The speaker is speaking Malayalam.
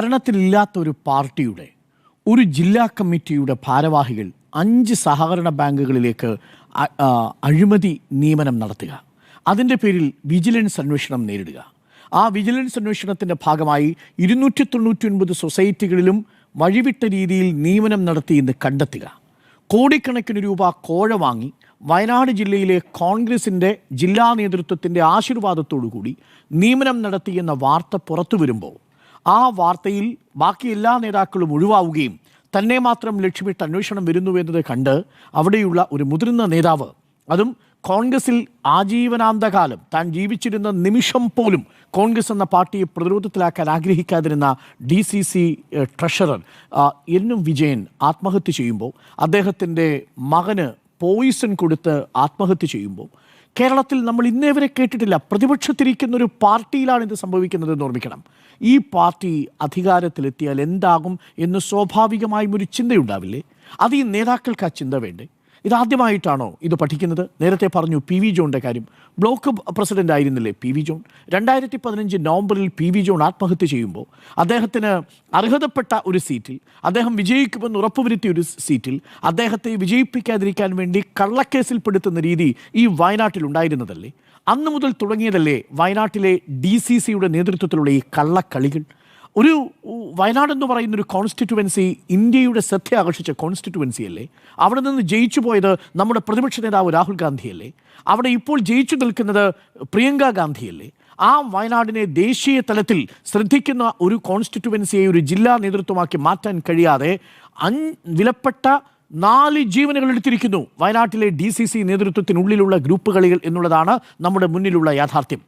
ഭരണത്തിലില്ലാത്ത ഒരു പാർട്ടിയുടെ ഒരു ജില്ലാ കമ്മിറ്റിയുടെ ഭാരവാഹികൾ അഞ്ച് സഹകരണ ബാങ്കുകളിലേക്ക് അഴിമതി നിയമനം നടത്തുക. അതിന്റെ പേരിൽ വിജിലൻസ് അന്വേഷണം നേരിടുക. ആ വിജിലൻസ് അന്വേഷണത്തിന്റെ ഭാഗമായി ഇരുന്നൂറ്റി തൊണ്ണൂറ്റി ഒൻപത് സൊസൈറ്റികളിലും വഴിവിട്ട രീതിയിൽ നിയമനം നടത്തി എന്ന് കണ്ടെത്തുക. കോടിക്കണക്കിന് രൂപ കോഴ വാങ്ങി വയനാട് ജില്ലയിലെ കോൺഗ്രസിന്റെ ജില്ലാ നേതൃത്വത്തിന്റെ ആശീർവാദത്തോടു കൂടി നിയമനം നടത്തിയെന്ന വാർത്ത പുറത്തു വരുമ്പോൾ ആ വാർത്തയിൽ ബാക്കി എല്ലാ നേതാക്കളും ഒഴിവാവുകയും തന്നെ മാത്രം ലക്ഷ്യമിട്ട് അന്വേഷണം വരുന്നു എന്നത് കണ്ട് അവിടെയുള്ള ഒരു മുതിർന്ന നേതാവ് അതും കോൺഗ്രസിൽ ആജീവനാന്തകാലം താൻ ജീവിച്ചിരുന്ന നിമിഷം പോലും കോൺഗ്രസ് എന്ന പാർട്ടിയെ പ്രതിരോധത്തിലാക്കാൻ ആഗ്രഹിക്കാതിരുന്ന ഡി സി സി ട്രഷറർ എന്നും വിജയൻ ആത്മഹത്യ ചെയ്യുമ്പോൾ അദ്ദേഹത്തിന്റെ മകന് പോയിസൺ കൊടുത്ത് ആത്മഹത്യ ചെയ്യുമ്പോൾ കേരളത്തിൽ നമ്മൾ ഇന്നേ വരെ കേട്ടിട്ടില്ല. പ്രതിപക്ഷത്തിരിക്കുന്ന ഒരു പാർട്ടിയിലാണ് ഇത് സംഭവിക്കുന്നത് എന്ന് ഓർമ്മിക്കണം. ഈ പാർട്ടി അധികാരത്തിലെത്തിയാൽ എന്താകും എന്ന് സ്വാഭാവികമായും ഒരു ചിന്തയുണ്ടാവില്ലേ? അത് ഈ നേതാക്കൾക്ക് ആ ചിന്ത വേണ്ടേ? ഇതാദ്യമായിട്ടാണോ ഇത് പഠിക്കുന്നത്? നേരത്തെ പറഞ്ഞു പി വി ജോണിന്റെ കാര്യം. ബ്ലോക്ക് പ്രസിഡന്റ് ആയിരുന്നില്ലേ പി വി ജോൺ? രണ്ടായിരത്തി പതിനഞ്ച് നവംബറിൽ പി വി ജോൺ ആത്മഹത്യ ചെയ്യുമ്പോൾ അദ്ദേഹത്തിന് അർഹതപ്പെട്ട ഒരു സീറ്റിൽ അദ്ദേഹം വിജയിക്കുമെന്ന് ഉറപ്പുവരുത്തിയ ഒരു സീറ്റിൽ അദ്ദേഹത്തെ വിജയിപ്പിക്കാതിരിക്കാൻ വേണ്ടി കള്ളക്കേസിൽപ്പെടുത്തുന്ന രീതി ഈ വയനാട്ടിൽ ഉണ്ടായിരുന്നതല്ലേ? അന്ന് മുതൽ തുടങ്ങിയതല്ലേ വയനാട്ടിലെ ഡി സി സിയുടെ നേതൃത്വത്തിലുള്ള ഈ കള്ളക്കളികൾ? ഒരു വയനാട് എന്ന് പറയുന്ന ഒരു കോൺസ്റ്റിറ്റുവൻസി ഇന്ത്യയുടെ ശ്രദ്ധ ആകർഷിച്ച കോൺസ്റ്റിറ്റുവൻസി അല്ലേ? അവിടെ നിന്ന് ജയിച്ചു പോയത് നമ്മുടെ പ്രതിപക്ഷ നേതാവ് രാഹുൽ ഗാന്ധിയല്ലേ? അവിടെ ഇപ്പോൾ ജയിച്ചു നിൽക്കുന്നത് പ്രിയങ്ക ഗാന്ധിയല്ലേ? ആ വയനാടിനെ ദേശീയ തലത്തിൽ ശ്രദ്ധിക്കുന്ന ഒരു കോൺസ്റ്റിറ്റുവൻസിയെ ഒരു ജില്ലാ നേതൃത്വമാക്കി മാറ്റാൻ കഴിയാതെ അൻ വിലപ്പെട്ട നാല് ജീവനുകൾ എടുത്തിരിക്കുന്നു വയനാട്ടിലെ ഡി സി സി നേതൃത്വത്തിനുള്ളിലുള്ള ഗ്രൂപ്പുകളിൽ എന്നുള്ളതാണ് നമ്മുടെ മുന്നിലുള്ള യാഥാർത്ഥ്യം.